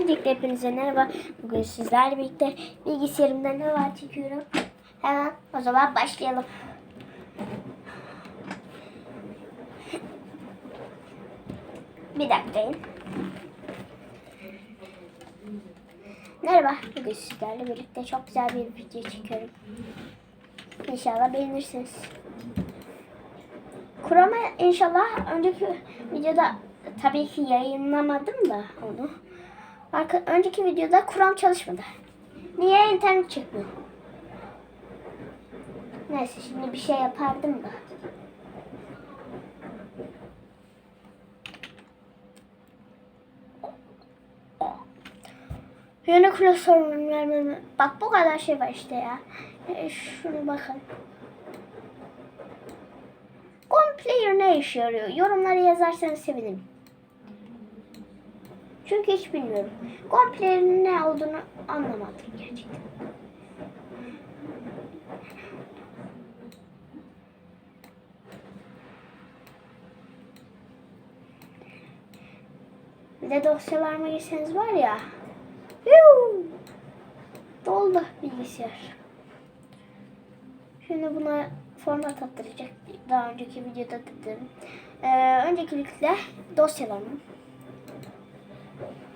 Öncelikle hepinize merhaba. Bugün sizlerle birlikte bilgisayarımda ne var çekiyorum. Hemen o zaman başlayalım. Bir dakikayım. Merhaba. Bugün sizlerle birlikte çok güzel bir video çekiyorum. İnşallah beğenirsiniz. Kurama inşallah önceki videoda tabii ki yayınlamadım da onu. Arka, önceki videoda kuram çalışmadı. Niye internet çekmiyor? Neyse şimdi bir şey yapardım da. Yine klasörün vermemi. Bak bu kadar şey var işte ya. E, şunu bakın. Complayer ne işe yarıyor? Yorumlara yazarsanız sevinirim. Çünkü hiç bilmiyorum. Complayer'in ne olduğunu anlamadım gerçekten. Bir de dosyalarıma girseniz var ya. Yuu, doldu bilgisayar. Şimdi buna format attıracak. Daha önceki videoda dedim. Ee, öncelikle dosyalarımı.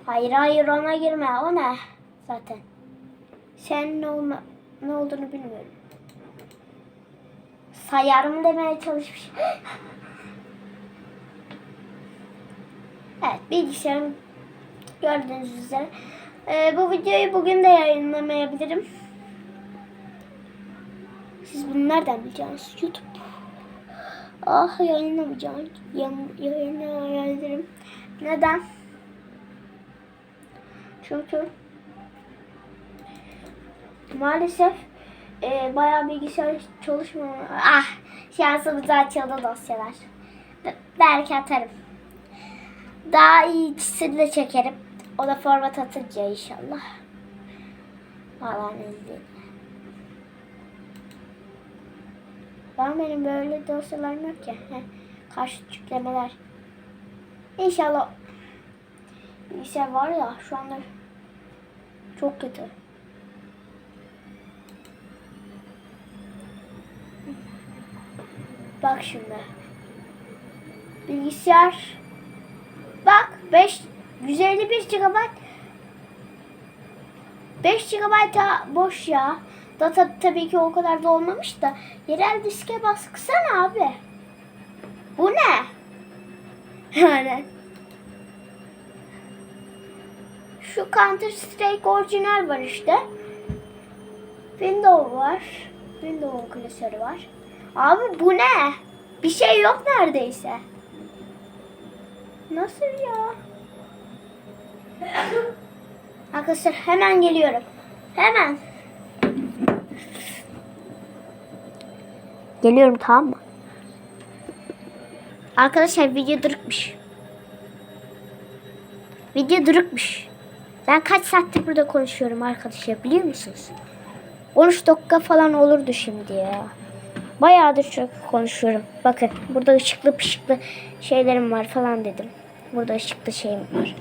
Hayır hayır ona girme. O ne? Zaten. Sen ne, olma, ne olduğunu bilmiyorum. Sayarım demeye çalışmış. evet bilgisayarım gördüğünüz üzere. Ee, bu videoyu bugün de yayınlamayabilirim. Siz bunu nereden bileceksiniz? YouTube. Ah yayınlamayacağım. Yan, yayınlamayabilirim. Neden? Çünkü maalesef e, bayağı bilgisayar çalışmıyor. Ah şansımıza açıldı dosyalar. Belki atarım. Daha iyisini de çekerim. O da format atınca inşallah. Allah'ın izniyle. Ben benim böyle dosyalarım yok ya. Karşı yüklemeler. İnşallah bilgisayar var ya şu anda çok kötü. Bak şimdi. Bilgisayar bak 5 151 GB 5 GB boş ya. Data tabii ki o kadar da olmamış da yerel diske baskısana abi. Bu ne? Yani şu Counter Strike orijinal var işte. Windows var. Windows klasörü var. Abi bu ne? Bir şey yok neredeyse. Nasıl ya? Arkadaşlar hemen geliyorum. Hemen. Geliyorum tamam mı? Arkadaşlar video durukmuş. Video durukmuş. Ben kaç saattir burada konuşuyorum arkadaşlar biliyor musunuz? 13 dakika falan olurdu şimdi ya. Bayağıdır çok konuşuyorum. Bakın burada ışıklı pışıklı şeylerim var falan dedim. Burada ışıklı şeyim var.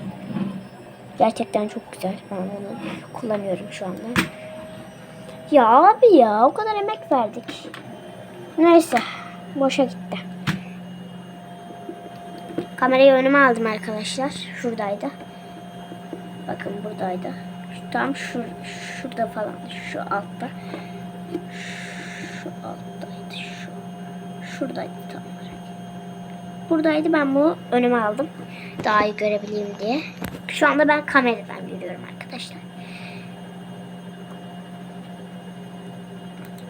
Gerçekten çok güzel. Ben onu kullanıyorum şu anda. Ya abi ya o kadar emek verdik. Neyse boşa gitti. Kamerayı önüme aldım arkadaşlar. Şuradaydı. Bakın buradaydı. Tam şu, şurada falan. Şu altta. Şu alttaydı. Şu. Şuradaydı tam olarak. Buradaydı ben bunu önüme aldım. Daha iyi görebileyim diye. Şu anda ben kameradan görüyorum arkadaşlar.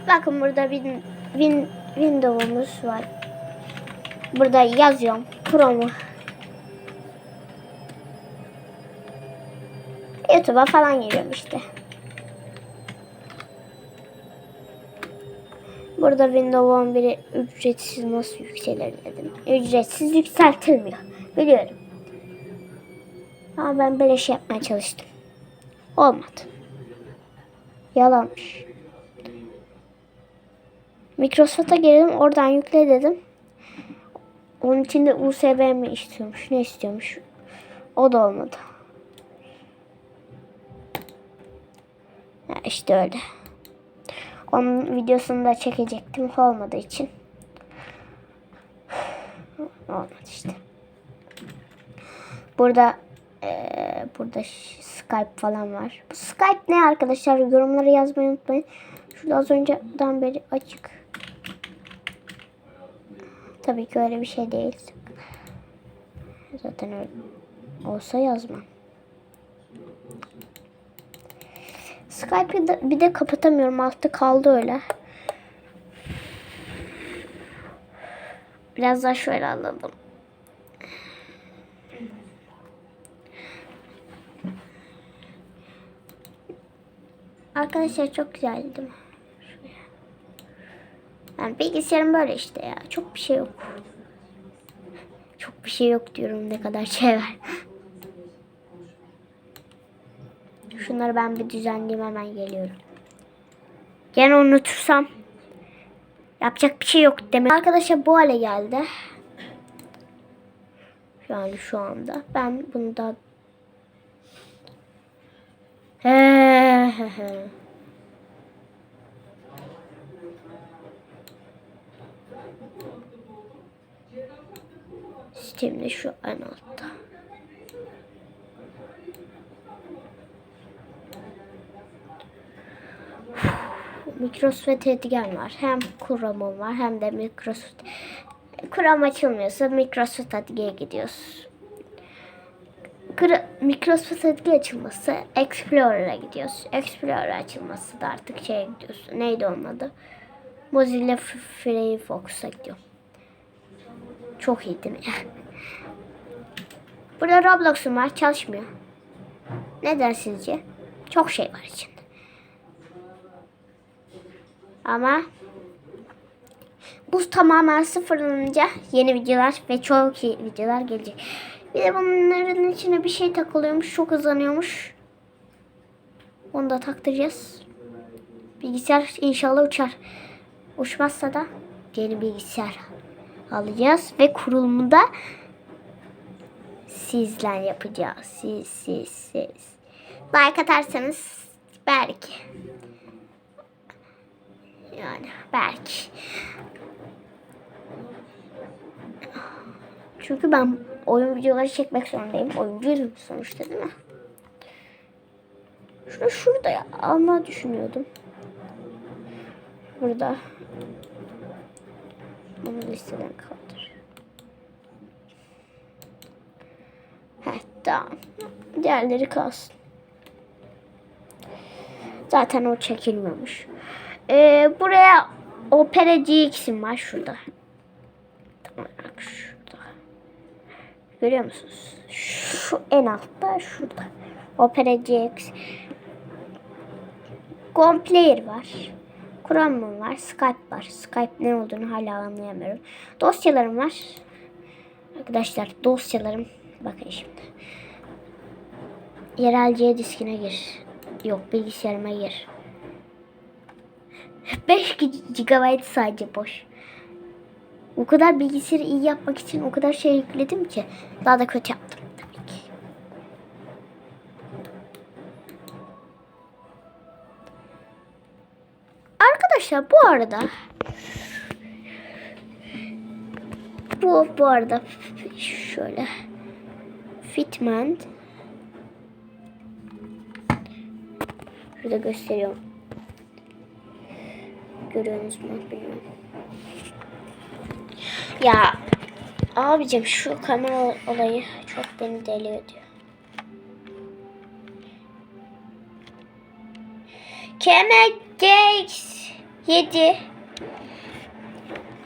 Bakın burada bir win, Windows'umuz var. Burada yazıyorum. Chrome'u. YouTube'a falan giriyorum işte. Burada Windows 11'i ücretsiz nasıl yükselir dedim. Ücretsiz yükseltilmiyor. Biliyorum. Ama ben böyle şey yapmaya çalıştım. Olmadı. Yalanmış. Microsoft'a girdim. Oradan yükle dedim. Onun için de USB mi istiyormuş? Ne istiyormuş? O da olmadı. İşte öyle. Onun videosunu da çekecektim olmadığı için. Olmadı işte. Burada eee, burada Skype falan var. Bu Skype ne arkadaşlar? Yorumlara yazmayı unutmayın. Şurada az önceden beri açık. Tabii ki öyle bir şey değil. Zaten öyle olsa yazmam. Skype'ı da bir de kapatamıyorum. Altta kaldı öyle. Biraz daha şöyle alalım. Arkadaşlar çok güzeldi. Yani bilgisayarım böyle işte ya. Çok bir şey yok. Çok bir şey yok diyorum ne kadar şey var. Şunları ben bir düzenleyeyim hemen geliyorum. Gene unutursam yapacak bir şey yok demek. Arkadaşlar bu hale geldi. Yani şu anda. Ben bunu da. Steam'de şu en altta. Microsoft Edgen var. Hem Chrome'um var hem de Microsoft. Chrome açılmıyorsa Microsoft Edge'ye gidiyoruz. Microsoft Edge açılması Explorer'a gidiyoruz. Explorer açılması da artık şeye gidiyoruz. Neydi onun adı? Mozilla Firefox'a gidiyor. Çok iyi değil mi? Burada Roblox'um var. Çalışmıyor. Neden sizce? Çok şey var içinde. Ama bu tamamen sıfırlanınca yeni videolar ve çok iyi videolar gelecek. Bir de bunların içine bir şey takılıyormuş. Çok hızlanıyormuş. Onu da taktıracağız. Bilgisayar inşallah uçar. Uçmazsa da yeni bilgisayar alacağız. Ve kurulumu da sizle yapacağız. Siz, siz, siz. Like atarsanız belki. Yani belki. Çünkü ben oyun videoları çekmek zorundayım. Oyuncuyum sonuçta değil mi? Şunu şurada alma düşünüyordum. Burada. Bunu listeden kaldır. Tamam. Diğerleri kalsın. Zaten o çekilmiyormuş. Ee, buraya Opera GX'im var şurada. Tam olarak şurada. Görüyor musunuz? Şu en altta şurada. Opera GX. Complayer var. Chrome'um var. Skype var. Skype ne olduğunu hala anlayamıyorum. Dosyalarım var. Arkadaşlar dosyalarım. Bakın şimdi. Yerel C diskine gir. Yok bilgisayarıma gir. 5 GB sadece boş. O kadar bilgisayarı iyi yapmak için o kadar şey yükledim ki. Daha da kötü yaptım tabii ki. Arkadaşlar bu arada bu bu arada şöyle Fitment Şurada gösteriyorum. Görüyorsunuz mu bilmiyorum. Ya abicim şu kamera olayı çok beni deli ediyor. KMGX 7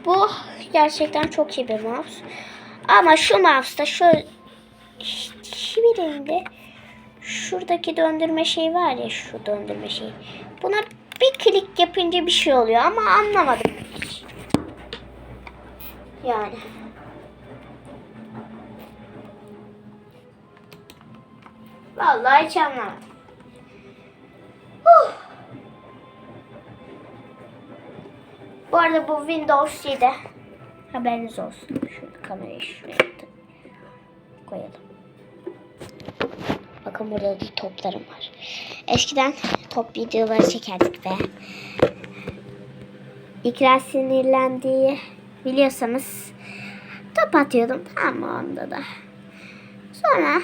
Bu gerçekten çok iyi bir mouse. Ama şu mouse'da şöyle birinde şuradaki döndürme şey var ya şu döndürme şeyi. Buna bir klik yapınca bir şey oluyor ama anlamadım. Yani. Vallahi hiç anlamadım. Bu arada bu Windows 7. Haberiniz olsun. Şu kamerayı şuraya koyalım. Bakın burada da toplarım var. Eskiden top videoları çekerdik be. İkra sinirlendiği biliyorsanız top atıyordum. Tamam onda da. Sonra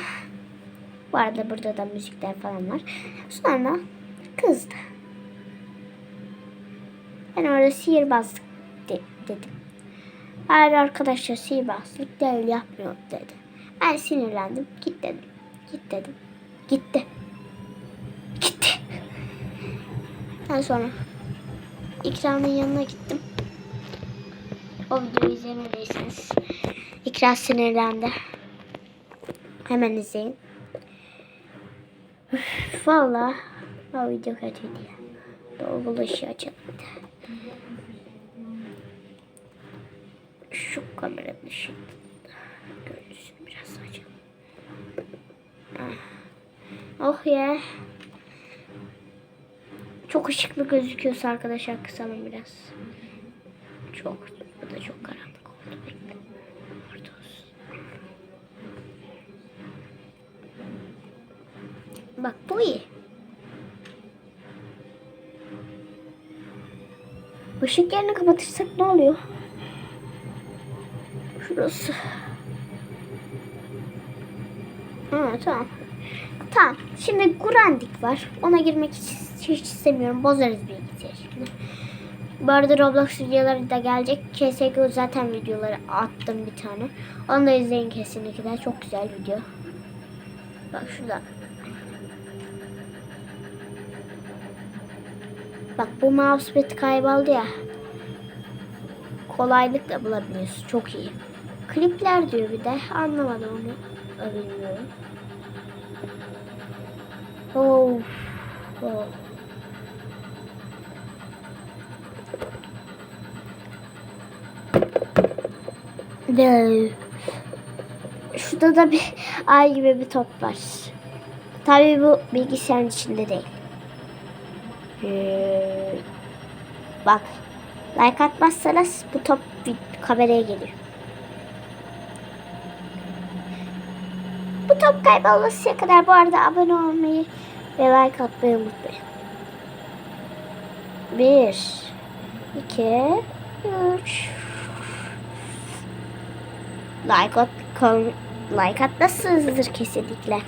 bu arada burada da müzikler falan var. Sonra kızdı. Ben orada sihirbazlık de- dedim. Hayır arkadaşlar sihirbazlık değil yapmıyor dedi. Ben sinirlendim. Git dedim. Git dedim. Gitti. Gitti. Ben sonra İkra'nın yanına gittim. O videoyu izlemediyseniz İkra sinirlendi. Hemen izleyin. Valla o video kötüydü ya. Doğru bulaşığı açalım. Şu kameranın ışığını görüntüsünü biraz açalım. Ah. Oh ya. Çok ışıklı gözüküyorsa arkadaşlar kısalım biraz. Çok. Bu da çok karanlık oldu. Bekle. Orada olsun. Bak bu iyi. Işık yerini kapatırsak ne oluyor? Şurası. Ha, tamam. Tamam. Şimdi Gurandik var. Ona girmek hiç, hiç istemiyorum. Bozarız bilgisayarı şimdi. Bu arada Roblox videoları da gelecek. CSGO zaten videoları attım bir tane. Onu da izleyin kesinlikle. Çok güzel video. Bak şurada. Bak bu mousepad kayboldu ya. Kolaylıkla bulabiliyorsun. Çok iyi. Klipler diyor bir de. Anlamadım onu. Bilmiyorum. Oh. oh. De. Şurada da bir ay gibi bir top var. Tabii bu bilgisayarın içinde değil. Ee, bak. Like atmazsanız bu top kameraya geliyor. Top kaybolmasıya kadar bu arada abone olmayı ve like atmayı unutmayın. Bir, iki, üç. Like at, kom- like atmışsınızdır kesinlikle.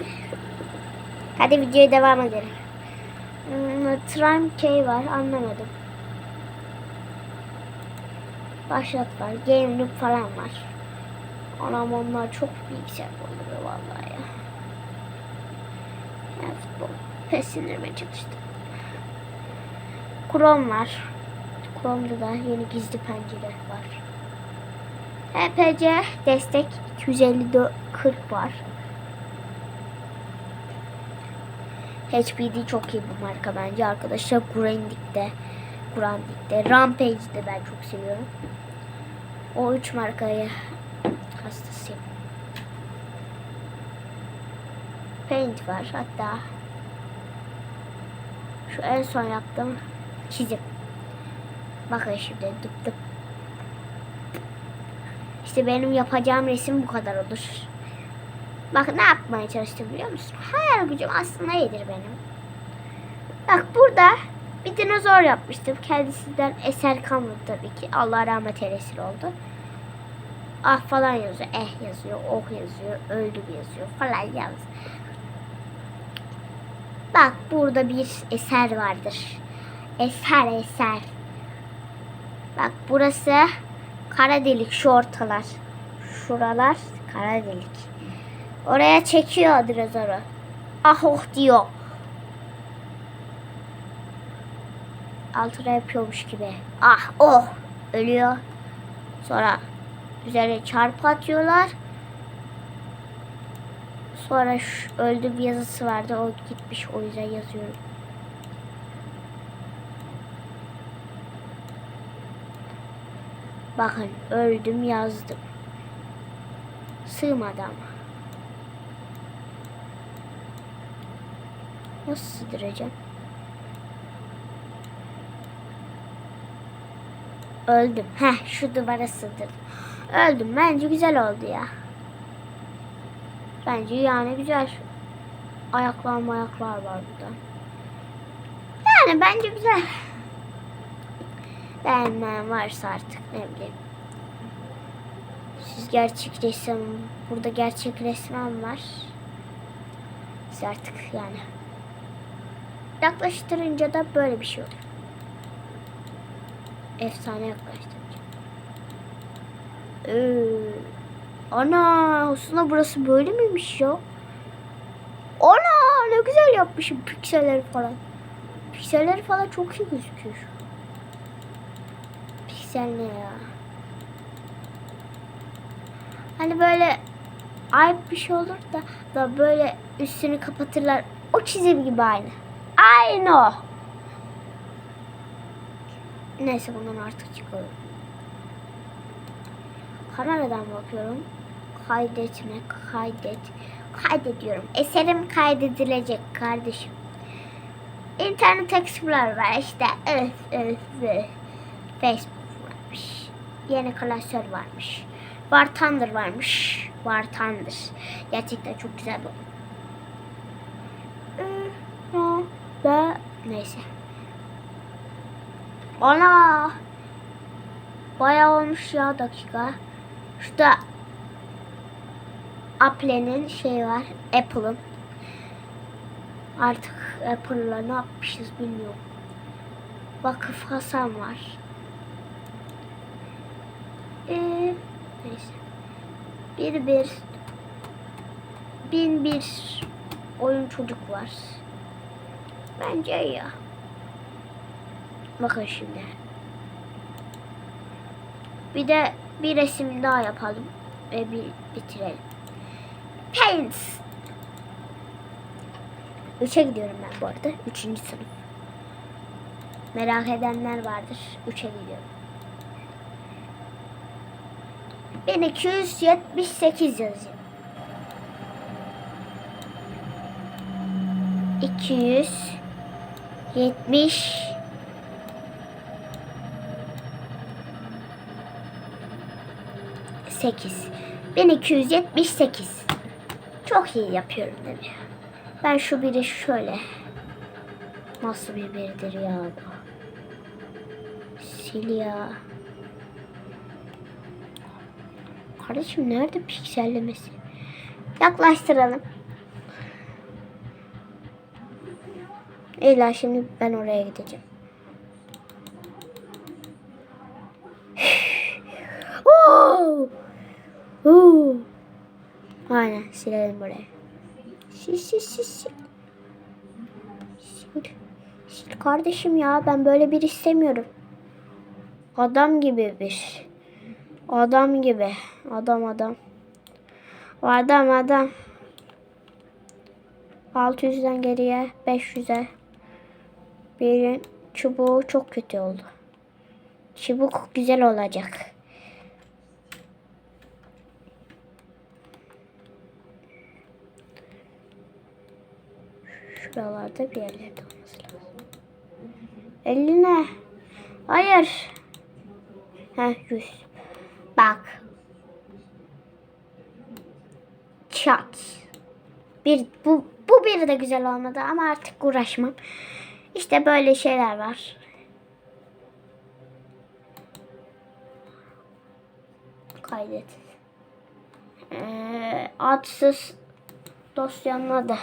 Hadi videoya devam edelim. Hmm, Trime K var anlamadım. Başlat var. Game Loop falan var. Anam onlar çok bilgisayar oluyor vallahi ya. ya futbol. Pes indirmeye çalıştım. Chrome var. Chrome'da da yeni gizli pencere var. HPC destek 254 40 var. HPD çok iyi bu marka bence arkadaşlar. Grandik'te, Grandik'te, Rampage'de ben çok seviyorum. O üç markayı hastasıyım. Paint var hatta. Şu en son yaptığım çizim. Bakın şimdi dıp dıp. İşte benim yapacağım resim bu kadar olur. Bak ne yapmaya çalıştım biliyor musun? Hayal gücüm aslında iyidir benim. Bak burada bir dinozor yapmıştım. Kendisinden eser kalmadı tabii ki. Allah rahmet eylesin oldu. Ah falan yazıyor. Eh yazıyor. Oh yazıyor. Öldüm yazıyor falan yaz. Bak burada bir eser vardır. Eser eser. Bak burası kara delik şu ortalar. Şuralar kara delik. Oraya çekiyor dinozoru. Ah oh diyor. Altına yapıyormuş gibi. Ah oh ölüyor. Sonra üzerine çarpı atıyorlar. Sonra şu, öldü bir yazısı vardı. O gitmiş o yüzden yazıyorum. Bakın öldüm yazdım. Sığmadı ama. Nasıl sığdıracağım? Öldüm. Heh şu duvara sığdırdım. Öldüm. Bence güzel oldu ya. Bence yani güzel. ayaklar mayaklar var burada. Yani bence güzel. Beğenmeyen varsa artık ne bileyim. Siz gerçek ressam, burada gerçek resmen var. Siz artık yani. Yaklaştırınca da böyle bir şey oluyor. Efsane yaklaştırınca. Ee, ana aslında burası böyle miymiş ya? Ana ne güzel yapmışım pikselleri falan. Pikselleri falan çok iyi gözüküyor. Piksel ne ya? Hani böyle ayıp bir şey olur da da böyle üstünü kapatırlar. O çizim gibi aynı. Aynı o. Neyse bundan artık çıkalım. Kameradan bakıyorum. Kaydetme, kaydet. Kaydediyorum. Eserim kaydedilecek kardeşim. İnternet Explorer var işte. Evet, evet, evet. Facebook varmış. Yeni klasör varmış. War Thunder varmış. War Thunder. Gerçekten çok güzel bu. Neyse. Ana! Bayağı olmuş ya dakika. Şurada Apple'nin şey var. Apple'ın. Artık Apple'la ne yapmışız bilmiyorum. Vakıf Hasan var. Ee, neyse. Bir bir bin bir oyun çocuk var. Bence ya. Bakın şimdi. Bir de bir resim daha yapalım ve bir bitirelim. Paint. Üçe gidiyorum ben bu arada. Üçüncü sınıf. Merak edenler vardır. Üçe gidiyorum. 1278 yazıyor. 270 8 1278 Çok iyi yapıyorum mi? Ben şu biri şöyle Nasıl bir biridir ya bu? Sil ya Kardeşim nerede piksellemesi? Yaklaştıralım. İlla şimdi ben oraya gideceğim. Silelim burayı. Sil sil sil sil. Sil. Sil kardeşim ya ben böyle bir istemiyorum. Adam gibi bir. Adam gibi. Adam adam. Adam adam. 600'den geriye 500'e. Birin çubuğu çok kötü oldu. Çubuk güzel olacak. Şuralarda bir yerlerde olması lazım. 50 ne? Hayır. Heh 100. Bak. Çat. Bir bu bu biri de güzel olmadı ama artık uğraşmam. İşte böyle şeyler var. Kaydet. Ee, adsız dosyanın adı.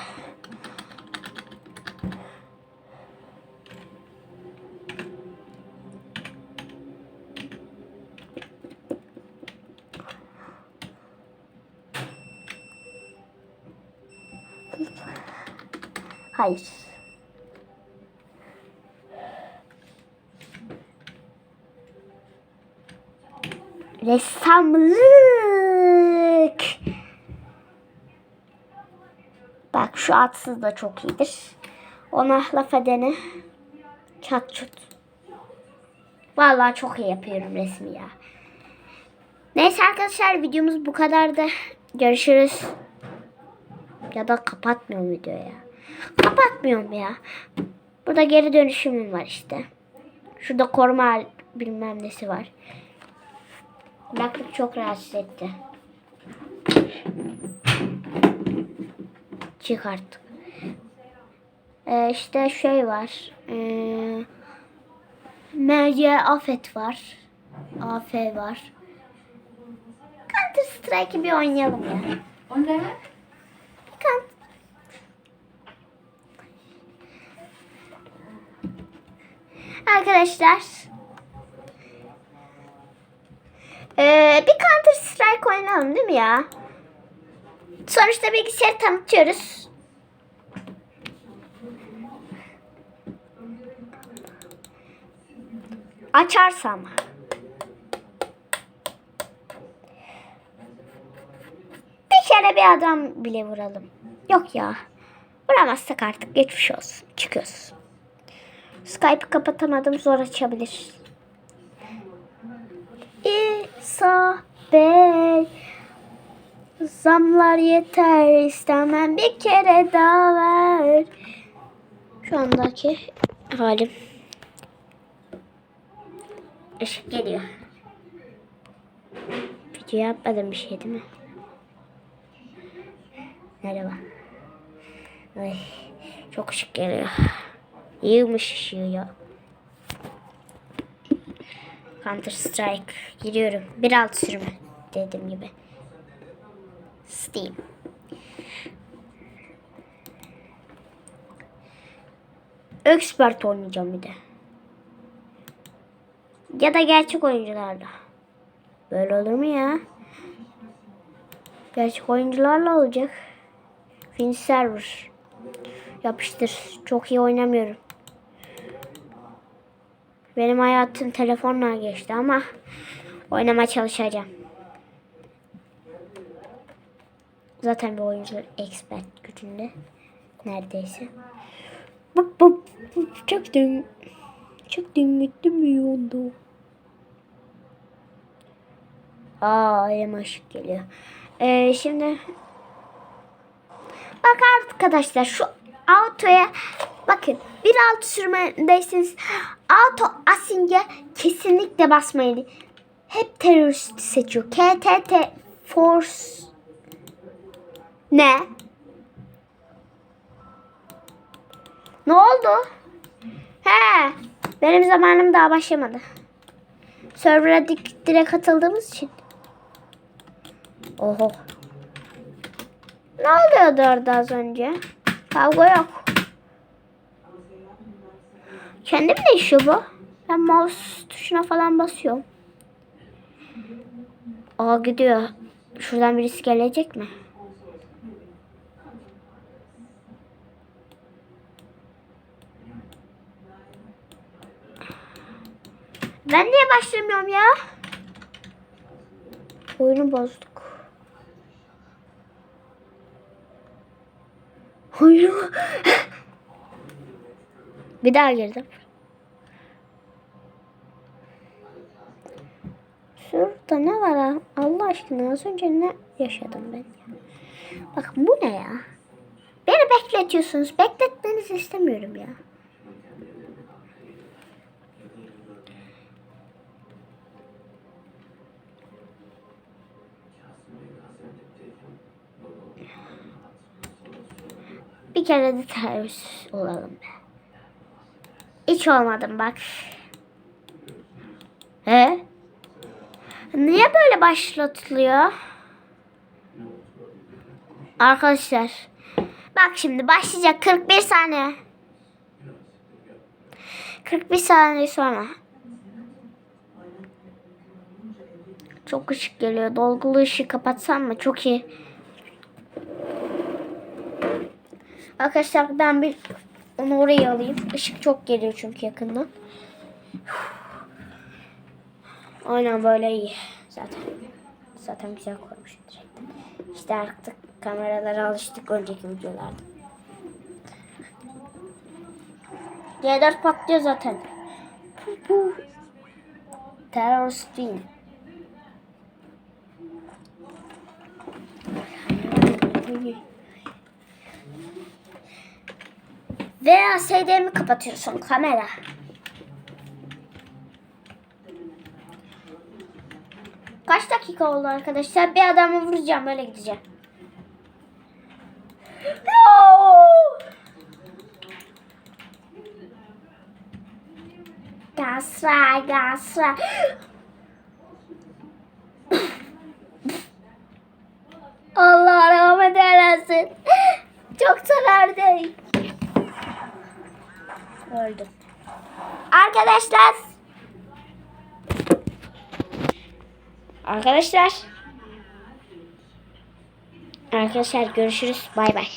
Hayır. Ressamlık. Bak şu atsız da çok iyidir. Ona laf edene çat çut. Vallahi çok iyi yapıyorum resmi ya. Neyse arkadaşlar videomuz bu kadardı. Görüşürüz. Ya da kapatmıyorum videoyu ya. Kapatmıyorum ya. Burada geri dönüşümüm var işte. Şurada koruma bilmem nesi var. Kulaklık çok rahatsız etti. Çık artık. Ee, işte şey var. Ee, MC Afet var. AF var. Counter Strike'ı bir oynayalım ya. O ne? Kan- Arkadaşlar. Ee, bir Counter Strike oynayalım değil mi ya? Sonuçta bilgisayarı tanıtıyoruz. Açarsam. Bir kere bir adam bile vuralım. Yok ya. Vuramazsak artık geçmiş olsun. Çıkıyoruz. Skype'ı kapatamadım. Zor açabilir. İsa Bey. Zamlar yeter. istemem bir kere daha ver. Şu andaki halim. Işık geliyor. Video yapmadım bir şey değil mi? Merhaba. Ay, çok ışık geliyor. Yığmış ışığı ya. Counter Strike giriyorum. Bir alt sürümü dediğim gibi. Steam. Expert oynayacağım bir de. Ya da gerçek oyuncularla. Böyle olur mu ya? Gerçek oyuncularla olacak. Fin server. Yapıştır. Çok iyi oynamıyorum. Benim hayatım telefonla geçti ama oynamaya çalışacağım. Zaten bir oyuncu expert gücünde. Neredeyse. Bup bup bup çöktüm. Çöktüm gittim bir yolda. Aa elime ışık geliyor. Ee, şimdi Bak arkadaşlar şu autoya bakın bir alt sürmendeyseniz auto asinge kesinlikle basmayın. Hep terörist seçiyor. KTT Force ne? Ne oldu? He, benim zamanım daha başlamadı. Server'a direkt katıldığımız için. Oho. Ne oluyordu orada az önce? Kavga yok. Kendi mi değişiyor bu? Ben mouse tuşuna falan basıyorum. Aa gidiyor. Şuradan birisi gelecek mi? Ben niye başlamıyorum ya? Oyunu bozduk. Oyunu... Bir daha girdim. Şurada ne var ha? Allah aşkına az önce ne yaşadım ben ya? Bak bu ne ya? Beni bekletiyorsunuz. Bekletmenizi istemiyorum ya. Bir kere de terörist olalım be. Hiç olmadım bak. He? Niye böyle başlatılıyor? Arkadaşlar. Bak şimdi başlayacak 41 saniye. 41 saniye sonra. Çok ışık geliyor. Dolgulu ışığı kapatsam mı? Çok iyi. Arkadaşlar ben bir onu oraya alayım. Işık çok geliyor çünkü yakından. Aynen böyle iyi. Zaten zaten güzel koymuşum direkt. İşte artık kameralara alıştık önceki videolarda. C4 patlıyor zaten. Terörist değil. Veya SD'mi kapatıyorsun kamera. kaç dakika oldu arkadaşlar? Bir adamı vuracağım öyle gideceğim. No! Gasra, gasra. Allah rahmet eylesin. Çok severdim. Öldüm. Arkadaşlar Arkadaşlar. Arkadaşlar görüşürüz. Bay bay.